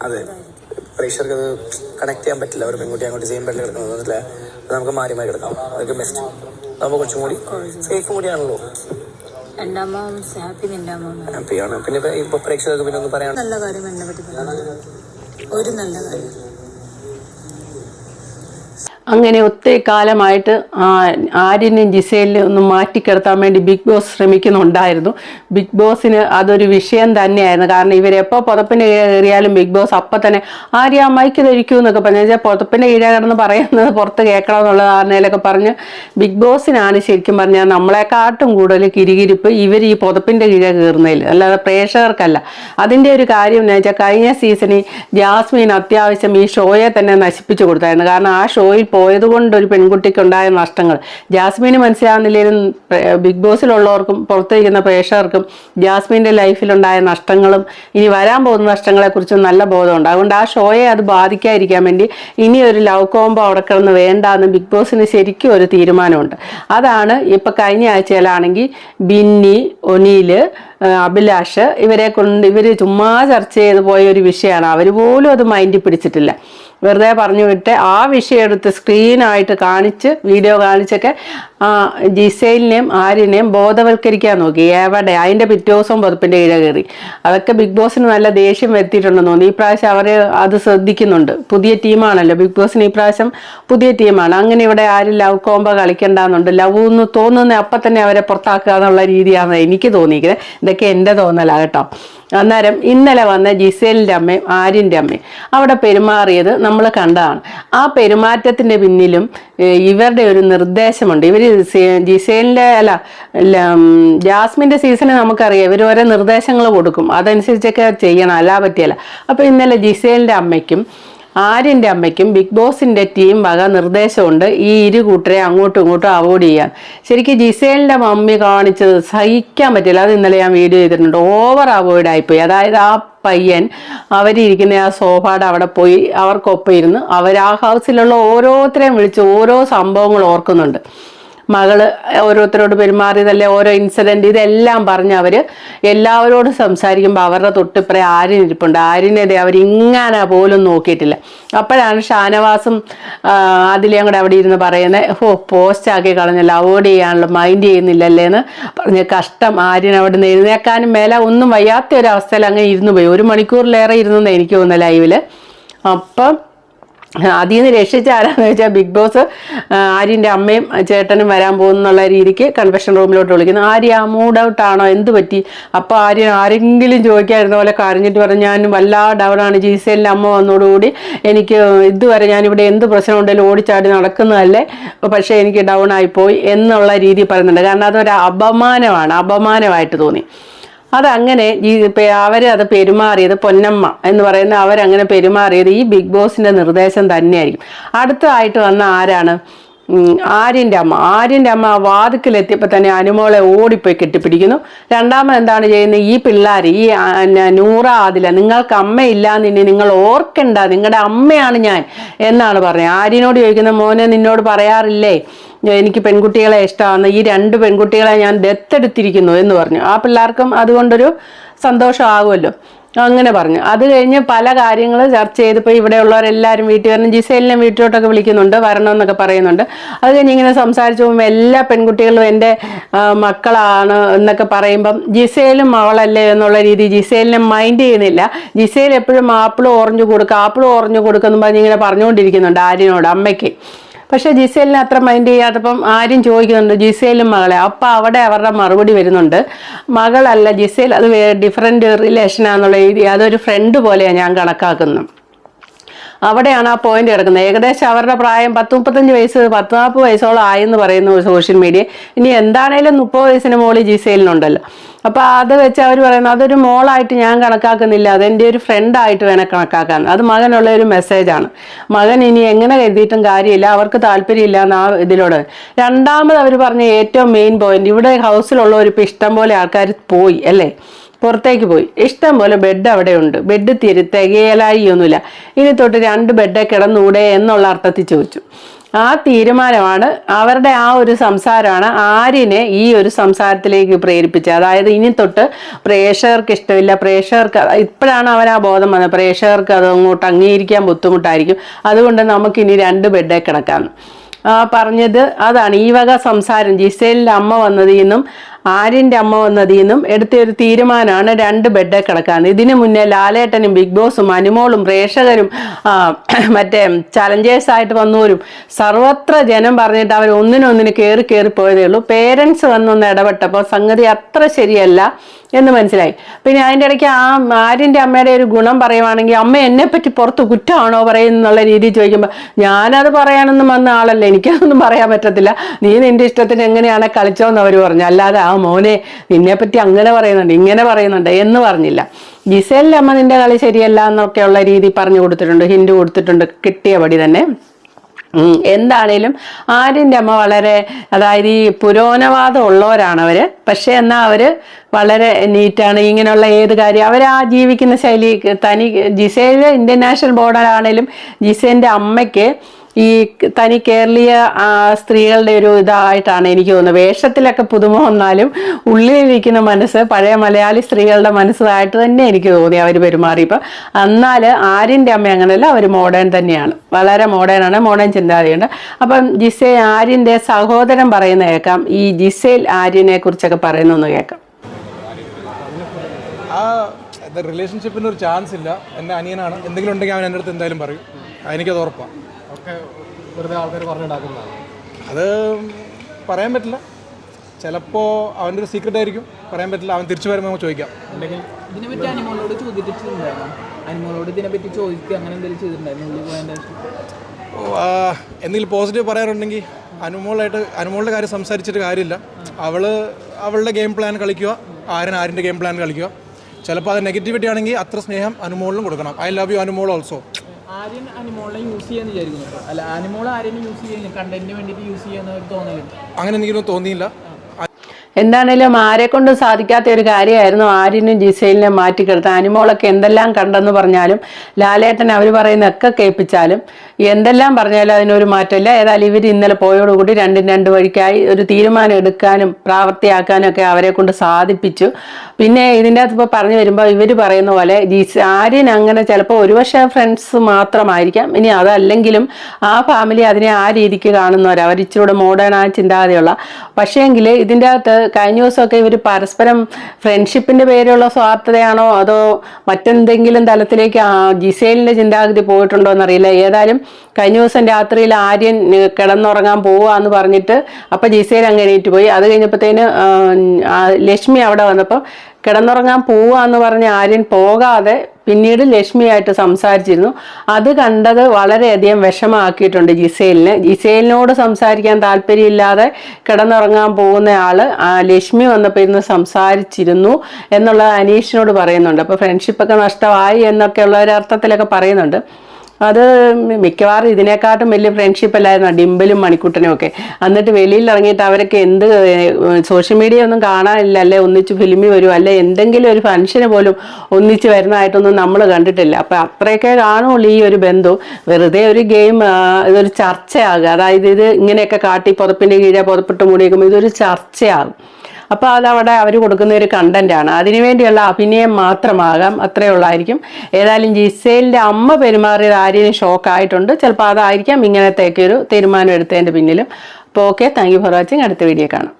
അതെ. പ്രേക്ഷകർക്ക് അത് കണക്ട് ചെയ്യാൻ പറ്റില്ല. അവർ പെൺകുട്ടി അങ്ങോട്ട് സെയിം ബെഡിൽ കിടക്കുന്നത് തോന്നില്ല അത് നമുക്ക് മാറി മാറി കിടക്കാം. അതൊക്കെ ബെസ്റ്റ് നമുക്ക് കുറച്ചും കൂടി സേഫ് കൂടിയാണല്ലോ. ഹാപ്പിയാണ് പിന്നെ ഇപ്പൊ ഇപ്പൊ പ്രേക്ഷകർക്ക് പിന്നെ ഒന്ന് പറയാൻ നല്ല കാര്യം എന്നെ പറ്റി ഒരു നല്ല കാര്യം. അങ്ങനെ ഒത്തിരി കാലമായിട്ട് ആര്യനെയും ജിസേലിനെ ഒന്ന് മാറ്റിക്കിടത്താൻ വേണ്ടി ബിഗ് ബോസ് ശ്രമിക്കുന്നുണ്ടായിരുന്നു. ബിഗ് ബോസിന് അതൊരു വിഷയം തന്നെയായിരുന്നു. കാരണം ഇവരെപ്പോൾ പുതപ്പിന്റെ കയറിയാലും ബിഗ് ബോസ് അപ്പം തന്നെ ആര്യ മൈക്ക് ധരിക്കൂ എന്നൊക്കെ പറഞ്ഞു വെച്ചാൽ പുതപ്പിന്റെ കീഴ കിടന്ന് പറയുന്നത് പുറത്ത് കേൾക്കണം എന്നുള്ള ധാരണയിലൊക്കെ പറഞ്ഞ് ബിഗ് ബോസിനാണ് ശരിക്കും പറഞ്ഞാൽ നമ്മളെക്കാട്ടും കൂടുതൽ കിരികിരിപ്പ് ഇവർ ഈ പുതപ്പിന്റെ കീഴ കയറുന്നതിൽ അല്ലാതെ പ്രേക്ഷകർക്കല്ല. അതിന്റെ ഒരു കാര്യം എന്ന് വെച്ചാൽ കഴിഞ്ഞ സീസണിൽ ജാസ്മിൻ അത്യാവശ്യം ഈ ഷോയെ തന്നെ നശിപ്പിച്ചു കൊടുത്തായിരുന്നു. കാരണം ആ ഷോയിൽ പോയത് കൊണ്ട് ഒരു പെൺകുട്ടിക്ക് ഉണ്ടായ നഷ്ടങ്ങൾ. ജാസ്മിന് മനസ്സിലാവുന്നില്ലെങ്കിലും ബിഗ് ബോസിലുള്ളവർക്കും പുറത്തിരിക്കുന്ന പ്രേക്ഷകർക്കും ജാസ്മിന്റെ ലൈഫിലുണ്ടായ നഷ്ടങ്ങളും ഇനി വരാൻ പോകുന്ന നഷ്ടങ്ങളെക്കുറിച്ചും നല്ല ബോധമുണ്ട്. അതുകൊണ്ട് ആ ഷോയെ അത് ബാധിക്കാതിരിക്കാൻ വേണ്ടി ഇനി ഒരു ലവ് കോംബോ അവിടെ കിടന്ന് വേണ്ടാന്ന് ബിഗ് ബോസിന് ശരിക്കും ഒരു തീരുമാനമുണ്ട്. അതാണ് ഇപ്പം കഴിഞ്ഞ ആഴ്ചയിലാണെങ്കിൽ ബിന്നി ഒനീൽ ആ, അഭിലാഷ് ഇവരെ കൊണ്ട് ഇവർ ചുമ്മാ ചർച്ച ചെയ്ത് പോയ ഒരു വിഷയമാണ്. അവർ പോലും അത് മൈൻഡിൽ പിടിച്ചിട്ടില്ല. വെറുതെ പറഞ്ഞു വിട്ട് ആ വിഷയം എടുത്ത് സ്ക്രീനായിട്ട് കാണിച്ച് വീഡിയോ കാണിച്ചൊക്കെ ജിസൈലിനെയും ആര്യനെയും ബോധവൽക്കരിക്കാൻ നോക്കി. എവിടെ? അതിന്റെ പിറ്റേ ദിവസം ഇഴ കയറി. അതൊക്കെ ബിഗ് ബോസിന് നല്ല ദേഷ്യം വരുത്തിയിട്ടുണ്ടെന്ന് തോന്നി ഈ പ്രാവശ്യം അവർ അത് ശ്രദ്ധിക്കുന്നുണ്ട്. പുതിയ ടീമാണല്ലോ ബിഗ് ബോസിന് ഈ പ്രാവശ്യം പുതിയ ടീമാണ് അങ്ങനെ ഇവിടെ ആരും ലവ് കോമ്പോ കളിക്കണ്ടെന്നുണ്ട്. ലവ് എന്ന് തോന്നുന്ന അപ്പം തന്നെ അവരെ പുറത്താക്കുക എന്നുള്ള രീതിയാണ് എനിക്ക് തോന്നിയിരിക്കുന്നത്. ഇതൊക്കെ എന്റെ തോന്നലാണ് കേട്ടോ. അന്നേരം ഇന്നലെ വന്ന ജിസേലിന്റെ അമ്മയും ആര്യന്റെ അമ്മയും അവിടെ പെരുമാറിയത് നമ്മൾ കണ്ടതാണ്. ആ പെരുമാറ്റത്തിന്റെ പിന്നിലും ഇവരുടെ ഒരു നിർദ്ദേശമുണ്ട്. ഇവർ ജിസേലിന്റെ അല്ല ജാസ്മിന്റെ സീസണിൽ നമുക്കറിയാം. ഇവർ ഓരോ നിർദ്ദേശങ്ങൾ കൊടുക്കും. അതനുസരിച്ചൊക്കെ ചെയ്യണം അല്ലാ പറ്റിയല്ല. അപ്പോൾ ഇന്നലെ ജിസേലിന്റെ അമ്മയ്ക്കും ആര്യന്റെ അമ്മയ്ക്കും ബിഗ് ബോസിന്റെ ടീം വക നിർദ്ദേശമുണ്ട് ഈ ഇരു കൂട്ടരെ അങ്ങോട്ടും ഇങ്ങോട്ടും അവോയ്ഡ് ചെയ്യാൻ. ശരിക്കും ജിസേലിന്റെ മമ്മി കാണിച്ചത് സഹിക്കാൻ പറ്റില്ല. അത് ഇന്നലെ ഞാൻ വീഡിയോ ചെയ്തിട്ടുണ്ട്. ഓവർ അവോയ്ഡ് ആയിപ്പോയി. അതായത് ആ പയ്യൻ അവരിയ്ക്കുന്ന ആ സോഫയുടെ അവിടെ പോയി അവർക്കൊപ്പം ഇരുന്ന് അവർ ആ ഹൗസിലുള്ള ഓരോരുത്തരെയും വിളിച്ച് ഓരോ സംഭവങ്ങൾ ഓർക്കുന്നുണ്ട്. മകൾ ഓരോരുത്തരോട് പെരുമാറിയതല്ലേ ഓരോ ഇൻസിഡന്റ് ഇതെല്ലാം പറഞ്ഞ് അവർ എല്ലാവരോടും സംസാരിക്കുമ്പോൾ അവരുടെ തൊട്ടിപ്പറേ ആര്യൻ ഇരിപ്പുണ്ട്. ആര്യനെതിരെ അവരിങ്ങനെ പോലും നോക്കിയിട്ടില്ല. അപ്പോഴാണ് ഷാനവാസും അതിലേയും കൂടെ അവിടെ ഇരുന്ന് പറയുന്നത് ഓ പോസ്റ്റ് ആക്കി കളഞ്ഞല്ലോ അവോയ്ഡ് ചെയ്യാനുള്ള മൈൻഡ് ചെയ്യുന്നില്ലല്ലേ എന്ന് പറഞ്ഞ് കഷ്ടം ആര്യൻ അവിടെ നിന്ന് എഴുന്നേക്കാനും മേലെ ഒന്നും വയ്യാത്ത ഒരു അവസ്ഥയിൽ അങ്ങനെ ഇരുന്നു പോയി. ഒരു മണിക്കൂറിലേറെ ഇരുന്നെന്ന് എനിക്ക് തോന്നുന്നു ലൈവിൽ അപ്പം അതിൽ നിന്ന് രക്ഷിച്ച ആരാന്ന് വെച്ചാൽ ബിഗ് ബോസ് ആര്യന്റെ അമ്മയും ചേട്ടനും വരാൻ പോകുന്നുള്ള രീതിക്ക് കൺഫെഷൻ റൂമിലോട്ട് വിളിക്കുന്നു. ആര്യ മൂഡ് ഔട്ട് ആണോ? എന്ത് പറ്റി? അപ്പോൾ ആര്യൻ ആരെങ്കിലും ചോദിക്കായിരുന്ന പോലെ കരഞ്ഞിട്ട് പറഞ്ഞു ഞാൻ വല്ലാ ഡൗൺ ആണ്. ജീസേലിന്റെ അമ്മ വന്നതോടുകൂടി എനിക്ക് ഇതുവരെ ഞാനിവിടെ എന്ത് പ്രശ്നം ഉണ്ടെങ്കിലും ഓടിച്ചാടി നടക്കുന്നതല്ലേ? പക്ഷേ എനിക്ക് ഡൗൺ ആയിപ്പോയി എന്നുള്ള രീതി പറയുന്നുണ്ട്. കാരണം അതൊരു അപമാനമാണ്. അപമാനമായിട്ട് തോന്നി. അതങ്ങനെ അവർ അത് പെരുമാറിയത് പൊന്നമ്മ എന്ന് പറയുന്ന അവരങ്ങനെ പെരുമാറിയത് ഈ ബിഗ് ബോസിന്റെ നിർദ്ദേശം തന്നെയായിരിക്കും. അടുത്തതായിട്ട് വന്ന ആരാണ്? ഉം, ആര്യന്റെ അമ്മ. ആര്യന്റെ അമ്മ വാതിക്കലെത്തിയപ്പോൾ തന്നെ അനുമോളെ ഓടിപ്പോയി കെട്ടിപ്പിടിക്കുന്നു. രണ്ടാമത് എന്താണ് ചെയ്യുന്നത്? ഈ പിള്ളേർ ഈ നൂറ ആദില നിങ്ങൾക്ക് അമ്മയില്ലാന്ന് ഇനി നിങ്ങൾ ഓർക്കണ്ട. നിങ്ങളുടെ അമ്മയാണ് ഞാൻ എന്നാണ് പറഞ്ഞത്. ആര്യനോട് ചോദിക്കുന്ന മോനെ നിന്നോട് പറയാറില്ലേ? എനിക്ക് പെൺകുട്ടികളെ ഇഷ്ടമാണ് ഈ രണ്ട് പെൺകുട്ടികളെ ഞാൻ ദത്തെടുത്തിരിക്കുന്നു എന്ന് പറഞ്ഞു. ആ പിള്ളേർക്കും അതുകൊണ്ടൊരു സന്തോഷമാകുമല്ലോ. അങ്ങനെ പറഞ്ഞു. അത് കഴിഞ്ഞ് പല കാര്യങ്ങൾ ചർച്ച ചെയ്തപ്പോൾ ഇവിടെയുള്ളവരെല്ലാവരും വീട്ടിൽ വരണം. ജിസേലിനെ വീട്ടിലോട്ടൊക്കെ വിളിക്കുന്നുണ്ട് വരണമെന്നൊക്കെ പറയുന്നുണ്ട്. അത് കഴിഞ്ഞ് ഇങ്ങനെ സംസാരിച്ചു പോകുമ്പോൾ എല്ലാ പെൺകുട്ടികളും എന്റെ മക്കളാണ് എന്നൊക്കെ പറയുമ്പം ജിസേലും മകളല്ലേ എന്നുള്ള രീതി ജിസേലിനെ മൈൻഡ് ചെയ്യുന്നില്ല. ജിസേൽ എപ്പോഴും ആപ്പിൾ ഓറഞ്ച് കൊടുക്കുക ആപ്പിൾ ഓറഞ്ച് കൊടുക്കുന്നു പറഞ്ഞ് ഇങ്ങനെ പറഞ്ഞുകൊണ്ടിരിക്കുന്നുണ്ട് ആര്യനോട് അമ്മയ്ക്ക്. പക്ഷെ ജിസേലിനെ അത്ര മൈൻഡ് ചെയ്യാത്തപ്പം ആരും ചോദിക്കുന്നുണ്ട് ജിസേലും മകളെ. അപ്പം അവിടെ അവരുടെ മറുപടി വരുന്നുണ്ട്. മകളല്ല ജിസേൽ അത് ഡിഫറെന്റ് റിലേഷനാന്നുള്ള രീതി. അതൊരു ഫ്രണ്ട് പോലെയാണ് ഞാൻ കണക്കാക്കുന്നത്. അവിടെയാണ് ആ പോയിന്റ് കിടക്കുന്നത്. ഏകദേശം അവരുടെ പ്രായം പത്ത് മുപ്പത്തഞ്ച് വയസ്സ് പത്ത് നാൽപ്പത് വയസ്സോളം ആയെന്ന് പറയുന്നു സോഷ്യൽ മീഡിയ ഇനി എന്താണേലും മുപ്പത് വയസ്സിന് മോളി ജിസേലിനുണ്ടല്ലോ. അപ്പോൾ അത് വെച്ച് അവർ പറയുന്നത് അതൊരു മോളായിട്ട് ഞാൻ കണക്കാക്കുന്നില്ല. അതെന്റെ ഒരു ഫ്രണ്ട് ആയിട്ട് വേണം കണക്കാക്കാൻ. അത് മകനുള്ള ഒരു മെസ്സേജാണ് മകൻ ഇനി എങ്ങനെ കരുതിയിട്ടും കാര്യമില്ല. അവർക്ക് താല്പര്യമില്ല എന്ന് ഇതിലൂടെ. രണ്ടാമത് അവർ പറഞ്ഞ ഏറ്റവും മെയിൻ പോയിന്റ് ഇവിടെ ഹൗസിലുള്ളവർ ഇഷ്ടം പോലെ ആൾക്കാർ പോയി അല്ലേ? പുറത്തേക്ക് പോയി. ഇഷ്ടം പോലെ ബെഡ് അവിടെ ഉണ്ട് ബെഡ് തിരി തികയലായി ഒന്നുമില്ല ഇനി തൊട്ട് രണ്ട് ബെഡ് കിടന്നൂടെ എന്നുള്ള അർത്ഥത്തിൽ ചോദിച്ചു. ആ തീരുമാനമാണ് അവരുടെ ആ ഒരു സംസാരമാണ് ആര്യനെ ഈ ഒരു സംസാരത്തിലേക്ക് പ്രേരിപ്പിച്ചത്. അതായത് ഇനി തൊട്ട് പ്രേക്ഷകർക്ക് ഇഷ്ടമില്ല. പ്രേക്ഷകർക്ക് ഇപ്പോഴാണ് അവൻ ആ ബോധം വന്നത്. പ്രേക്ഷകർക്ക് അത് അങ്ങോട്ട് അംഗീകരിക്കാൻ ബുദ്ധിമുട്ടായിരിക്കും. അതുകൊണ്ട് നമുക്കിനി രണ്ട് ബെഡ് കിടക്കാം. പറഞ്ഞത് അതാണ്. ഈ വക സംസാരം ജിസേലിന്റെ അമ്മ വന്നതിൽ നിന്നും ആര്യന്റെ അമ്മ വന്നതിൽ നിന്നും എടുത്ത ഒരു തീരുമാനമാണ് രണ്ട് ബെഡ് കിടക്കാൻ ഇതിനു മുന്നേ ലാലേട്ടനും ബിഗ് ബോസും അനുമോളും പ്രേക്ഷകരും മറ്റേ ചലഞ്ചേഴ്സായിട്ട് വന്നവരും സർവത്ര ജനം പറഞ്ഞിട്ട് അവർ ഒന്നിനൊന്നിന് കയറി കയറി പോയതേ ഉള്ളൂ. പേരൻസ് വന്നൊന്ന് ഇടപെട്ടപ്പോൾ സംഗതി അത്ര ശരിയല്ല എന്ന് മനസ്സിലായി. പിന്നെ അതിന്റെ ഇടയ്ക്ക് ആ ആര്യന്റെ അമ്മയുടെ ഒരു ഗുണം പറയുവാണെങ്കിൽ അമ്മ എന്നെ പറ്റി പുറത്ത് കുറ്റമാണോ പറയുന്നുള്ള രീതിയിൽ ചോദിക്കുമ്പോൾ ഞാനത് പറയാനൊന്നും വന്ന ആളല്ല എനിക്കതൊന്നും പറയാൻ പറ്റത്തില്ല. നീ നിന്റെ ഇഷ്ടത്തിന് എങ്ങനെയാണ് കളിച്ചോ എന്ന് അവർ പറഞ്ഞു. അല്ലാതെ ആ മോനെ നിന്നെ പറ്റി അങ്ങനെ പറയുന്നുണ്ട് ഇങ്ങനെ പറയുന്നുണ്ട് എന്ന് പറഞ്ഞില്ല. ജിസേലിന്റെ അമ്മ നിന്റെ കളി ശരിയല്ല എന്നൊക്കെയുള്ള രീതി പറഞ്ഞു കൊടുത്തിട്ടുണ്ട് ഹിൻഡ് കൊടുത്തിട്ടുണ്ട് കിട്ടിയ പടി തന്നെ. എന്താണേലും ആര്യന്റെ അമ്മ വളരെ അതായത് ഈ പുരോഗമനവാദം ഉള്ളവരാണ് അവർ. പക്ഷേ എന്നാൽ അവർ വളരെ നീറ്റാണ് ഇങ്ങനെയുള്ള ഏത് കാര്യം അവർ ആ ജീവിക്കുന്ന ശൈലി തനി ജിസേൽ ഇന്ത്യൻ നാഷണൽ ബോർഡറാണേലും ജിസേന്റെ അമ്മയ്ക്ക് ഈ തനി കേരളീയ സ്ത്രീകളുടെ ഒരു ഇതായിട്ടാണ് എനിക്ക് തോന്നുന്നത്. വേഷത്തിലൊക്കെ പുതുമ വന്നാലും ഉള്ളിലിരിക്കുന്ന മനസ്സ് പഴയ മലയാളി സ്ത്രീകളുടെ മനസ്സായിട്ട് തന്നെ എനിക്ക് തോന്നി അവർ പെരുമാറിയപ്പോൾ എന്നാൽ ആര്യന്റെ അമ്മ അങ്ങനെയല്ല അവർ മോഡേൺ തന്നെയാണ്. വളരെ മോഡേൺ ആണ് മോഡേൺ ചിന്താഗതിയുണ്ട്. അപ്പം ജിസേ ആര്യന്റെ സഹോദരൻ പറയുന്ന കേൾക്കാം. ഈ ജിസേൽ ആര്യനെ കുറിച്ചൊക്കെ പറയുന്നൊന്ന് കേൾക്കാം. ആ റിലേഷൻഷിപ്പിന് ഒരു ചാൻസ് ഇല്ല. എന്റെ അനിയനാണ്. എന്തെങ്കിലും ഉണ്ടെങ്കിൽ അവൻ എന്റെ അടുത്ത് എന്തായാലും പറയും. എനിക്കത് ഉറപ്പാണ് ഒക്കെ വെറുതെ ആൾക്കാർ പറഞ്ഞുണ്ടാക്കുന്നതാണ്. അത് പറയാൻ പറ്റില്ല. ചിലപ്പോൾ അവന്റെ ഒരു സീക്രട്ട് ആയിരിക്കും. പറയാൻ പറ്റില്ല. അവൻ തിരിച്ചു വരുമ്പോൾ നമുക്ക് ചോദിക്കാം. അല്ലെങ്കിൽ ഇതിനെപ്പറ്റി അനിമോളോട് ചോദിച്ചിട്ടുണ്ടായിരുന്നു? അനിമോളോട് ഇതിനെപ്പറ്റി ചോദിക്കുക അങ്ങനെ ചെയ്തിട്ടുണ്ടായിരുന്നു? എന്തെങ്കിലും പോസിറ്റീവ് പറയാറുണ്ടെങ്കിൽ അനുമോളായിട്ട് അനുമോളുടെ കാര്യം സംസാരിച്ചിട്ട് കാര്യമില്ല. അവൾ അവളുടെ ഗെയിം പ്ലാൻ കളിക്കുക. ആരൻ ആരിന്റെ ഗെയിം പ്ലാൻ കളിക്കുക. ചിലപ്പോൾ അത് നെഗറ്റിവിറ്റി ആണെങ്കിൽ അത്ര സ്നേഹം അനുമോളിനും കൊടുക്കണം. I love you Anumol also Aryan അനിമോളെ use ചെയ്യാന്ന് വിചാരിക്കുന്നു. അല്ല അനിമോൾ ആര്യനെ യൂസ് ചെയ്യുന്നു കണ്ടന്റിന് വേണ്ടിയിട്ട് യൂസ് ചെയ്യാന്ന് തോന്നലുണ്ട് അങ്ങനെ എനിക്കൊന്നും തോന്നിയില്ല. എന്താണേലും ആരെ കൊണ്ടും സാധിക്കാത്ത ഒരു കാര്യമായിരുന്നു ആര്യനും ജിസൈലിനെ മാറ്റിക്കെടുത്താൻ അനിമോളൊക്കെ എന്തെല്ലാം കണ്ടെന്ന് പറഞ്ഞാലും ലാലേട്ടൻ അവർ പറയുന്ന ഒക്കെ കേൾപ്പിച്ചാലും എന്തെല്ലാം പറഞ്ഞാലും അതിനൊരു മാറ്റമില്ല. ഏതായാലും ഇവർ ഇന്നലെ പോയോടുകൂടി രണ്ടും രണ്ട് വഴിക്കായി ഒരു തീരുമാനം എടുക്കാനും പ്രാവർത്തിയാക്കാനും ഒക്കെ അവരെ കൊണ്ട് സാധിപ്പിച്ചു. പിന്നെ ഇതിന്റെ അകത്ത് ഇപ്പോൾ പറഞ്ഞു വരുമ്പോൾ ഇവർ പറയുന്ന പോലെ ജിസ് ആര്യൻ അങ്ങനെ ചിലപ്പോൾ ഒരുപക്ഷെ ഫ്രണ്ട്സ് മാത്രമായിരിക്കാം. ഇനി അതല്ലെങ്കിലും ആ ഫാമിലി അതിനെ ആ രീതിക്ക് കാണുന്നവർ അവർ ഇച്ചിരൂടെ മോഡേൺ ആ ചിന്താഗതിയുള്ള. പക്ഷേങ്കിൽ ഇതിന്റെ അകത്ത് കഴിഞ്ഞ ദിവസമൊക്കെ ഇവർ പരസ്പരം ഫ്രണ്ട്ഷിപ്പിന്റെ പേരിലുള്ള സ്വാർത്ഥതയാണോ? അതോ മറ്റെന്തെങ്കിലും തലത്തിലേക്ക് ആ ജിസേലിന്റെ ചിന്താഗതി പോയിട്ടുണ്ടോ എന്നറിയില്ല. ഏതായാലും കഴിഞ്ഞ ദിവസം രാത്രിയിൽ ആര്യൻ കിടന്നുറങ്ങാൻ കിടന്നുറങ്ങാൻ പോവാന്ന് പറഞ്ഞിട്ട് അപ്പം ജിസേൽ അങ്ങ് എണീറ്റ് പോയി. അത് കഴിഞ്ഞപ്പോഴത്തേന് ലക്ഷ്മി അവിടെ വന്നപ്പോൾ കിടന്നുറങ്ങാൻ എന്ന് പറഞ്ഞ ആര്യൻ പോകാതെ പിന്നീട് ലക്ഷ്മിയായിട്ട് സംസാരിച്ചിരുന്നു. അത് കണ്ടത് വളരെയധികം വിഷമാക്കിയിട്ടുണ്ട് ജിസേലിന്. ജിസേലിനോട് സംസാരിക്കാൻ താല്പര്യമില്ലാതെ കിടന്നുറങ്ങാൻ പോകുന്ന ആൾ ലക്ഷ്മി വന്നപ്പോൾ ഇരുന്ന് സംസാരിച്ചിരുന്നു എന്നുള്ളത് അനീഷിനോട് പറയുന്നുണ്ട്. അപ്പോൾ ഫ്രണ്ട്ഷിപ്പൊക്കെ നഷ്ടമായി എന്നൊക്കെയുള്ള ഒരു അർത്ഥത്തിലൊക്കെ പറയുന്നുണ്ട്. അത് മിക്കവാറും ഇതിനെക്കാട്ടും വലിയ ഫ്രണ്ട്ഷിപ്പ് അല്ലായിരുന്നു? ഡിംബലും മണിക്കുട്ടനും ഒക്കെ. എന്നിട്ട് വെളിയിൽ ഇറങ്ങിയിട്ട് അവരൊക്കെ എന്ത് സോഷ്യൽ മീഡിയ ഒന്നും കാണാനില്ല അല്ലെ? ഒന്നിച്ച് ഫിലിമിൽ വരും അല്ലെ? എന്തെങ്കിലും ഒരു ഫംഗ്ഷന് പോലും ഒന്നിച്ച് വരുന്നതായിട്ടൊന്നും നമ്മൾ കണ്ടിട്ടില്ല. അപ്പം അത്രയൊക്കെ കാണുള്ളൂ ഈ ഒരു ബന്ധം. വെറുതെ ഒരു ഗെയിം ഇതൊരു ചർച്ചയാകുക. അതായത് ഇത് ഇങ്ങനെയൊക്കെ കാട്ടി പുറപ്പിന്റെ കീഴെ പുറപ്പെട്ട് മൂടിയേക്കുമ്പോൾ ഇതൊരു ചർച്ചയാകും. അപ്പോൾ അതവിടെ അവർ കൊടുക്കുന്ന ഒരു കണ്ടന്റാണ് അതിനുവേണ്ടിയുള്ള അഭിനയം മാത്രമാകാം. അത്രേ ഉള്ളായിരിക്കും. ഏതായാലും ജിസേലിന്റെ അമ്മ പെരുമാറിയത് ആരെയും ഷോക്കായിട്ടുണ്ട് ചിലപ്പോൾ അതായിരിക്കാം ഇങ്ങനത്തെയൊക്കെ ഒരു തീരുമാനം എടുത്തതിന്റെ പിന്നിലും. അപ്പോൾ okay thank you for watching അടുത്ത വീഡിയോ കാണാം.